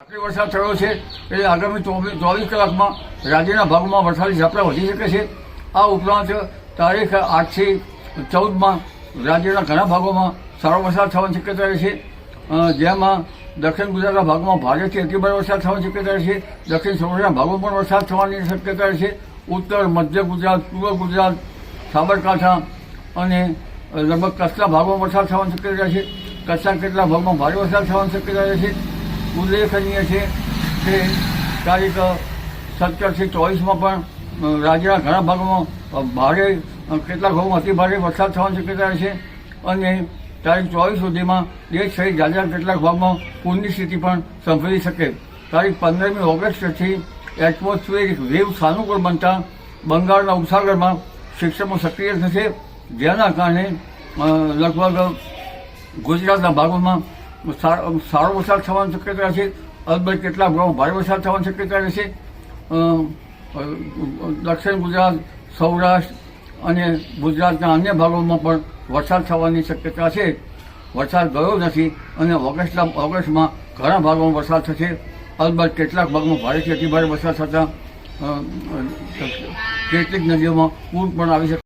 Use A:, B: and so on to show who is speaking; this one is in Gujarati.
A: આટલી વરસાદ થયો છે એ આગામી ચોવીસ કલાકમાં રાજ્યના ભાગોમાં વરસાદી ઝાપટા વધી શકે છે. આ ઉપરાંત તારીખ આઠથી ચૌદમાં રાજ્યના ઘણા ભાગોમાં સારો વરસાદ થવાની શક્યતા રહે છે જેમાં દક્ષિણ ગુજરાતના ભાગમાં ભારેથી અતિભારે વરસાદ થવાની શક્યતા રહે છે દક્ષિણ સૌરાષ્ટ્રના ભાગોમાં પણ વરસાદ થવાની શક્યતા રહે છે ઉત્તર, મધ્ય ગુજરાત, પૂર્વ ગુજરાત, સાબરકાંઠા અને લગભગ કચ્છના ભાગમાં વરસાદ થવાની શક્યતા રહે છે કચ્છના કેટલાક ભાગમાં ભારે વરસાદ થવાની શક્યતા રહે છે ઉલ્લેખનીય છે કે તારીખ સત્તરથી ચોવીસમાં પણ રાજ્યના ઘણા ભાગોમાં ભારે કેટલાક ભાગોમાં અતિ ભારે વરસાદ થવાની શક્યતા છે અને તારીખ ચોવીસ સુધીમાં દેશ સહિત રાજ્યના કેટલાક ભાગમાં પૂરની સ્થિતિ પણ સંભળી શકે. તારીખ પંદરમી ઓગસ્ટથી એટમોસ્ફિયરિક વેવ સાનુકૂળ બનતા બંગાળના ઉપસાગરમાં શિક્ષણમાં સક્રિય થશે. જેના કારણે લગભગ ગુજરાતના ભાગોમાં સારો વરસાદ થવાની શક્યતા છે. અલબત્ત કેટલાક ભાગોમાં ભારે વરસાદ થવાની શક્યતા રહેશે. દક્ષિણ ગુજરાત, સૌરાષ્ટ્ર અને ગુજરાતના અન્ય ભાગોમાં પણ વરસાદ થવાની શક્યતા છે. વરસાદ ગયો નથી અને ઓગસ્ટના, ઓગસ્ટમાં ઘણા ભાગોમાં વરસાદ થશે. અલબત્ત કેટલાક ભાગમાં ભારેથી અતિભારે વરસાદ થતાં કેટલીક નદીઓમાં પૂર પણ આવી શકે